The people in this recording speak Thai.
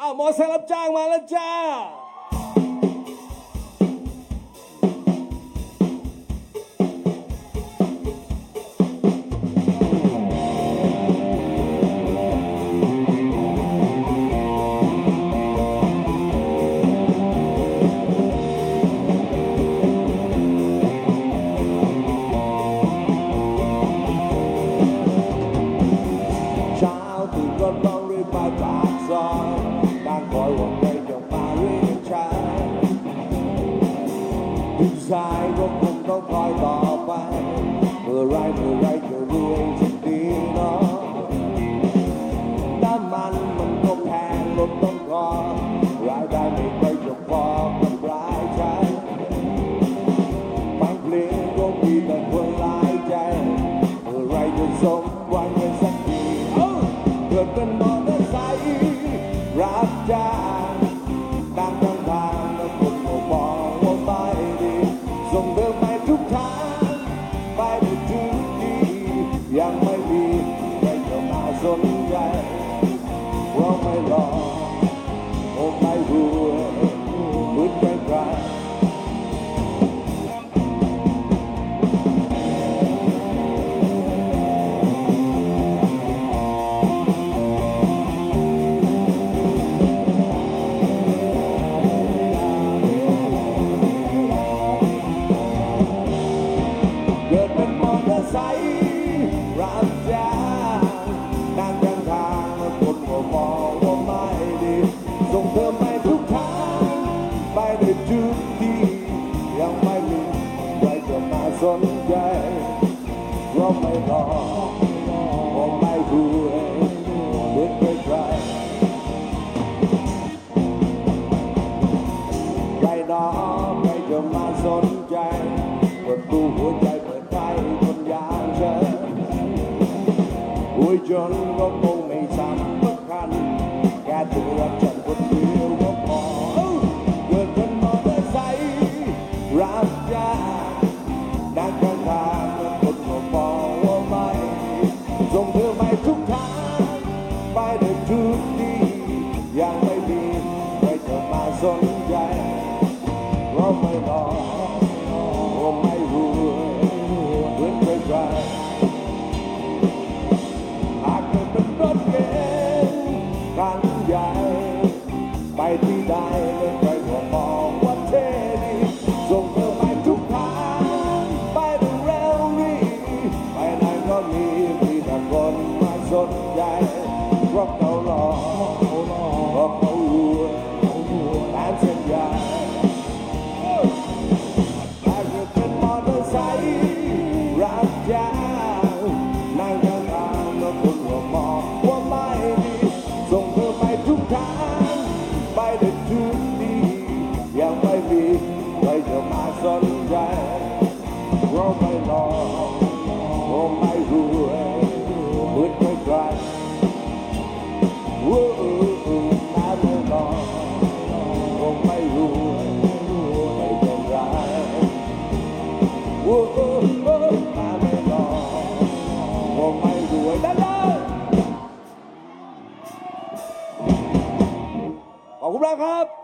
อ้าวมอเตอร์ไซค์รับจ้างมาแล้วจ้า ผู้ชายก็คงต้องคอยต่อไป เมื่อไรเมื่อไรจะรวยสักทีเนาะน้ำมันมันก็แพงลดต้นคอรายได้ไม่ค่อยจะพอกับรายใช้บางเพลงก็มีแต่คนลายใจ เมื่อไรจะสมหวังกันสักทีเอ้าเกิดเป็นมอ ได้ทุกทียังไม่มีใครจะมาสนใจเพราะไม่รอเพราะไม่รู้เหมือนใครใครใครหนอใครจะมาสนใจเประตูหัวใจเปิดใจคนอย่างฉันหัวจนก็คงไม่สำคัญแค่ตัวรับฉันคนเดียว ส่งเธอไปทุกทางไปได้ทุกที่ยังไม่มีใครจะมาสนใจเราไม่รอเราไม่รู้เหมือนใครใครหากเกิดเป็นรถเก๋งคันใหญ่ไปที่ใดไม่ใครก็มอง จะมาสนใจเพราะไม่รอเพราะไม่รู้มือนใครๆวู้ตาไม่รอคงไม่รู้ไม่เป็นไรวู้ตาไม่รอคงไม่รวยได้เลยขอบคุณมากครับ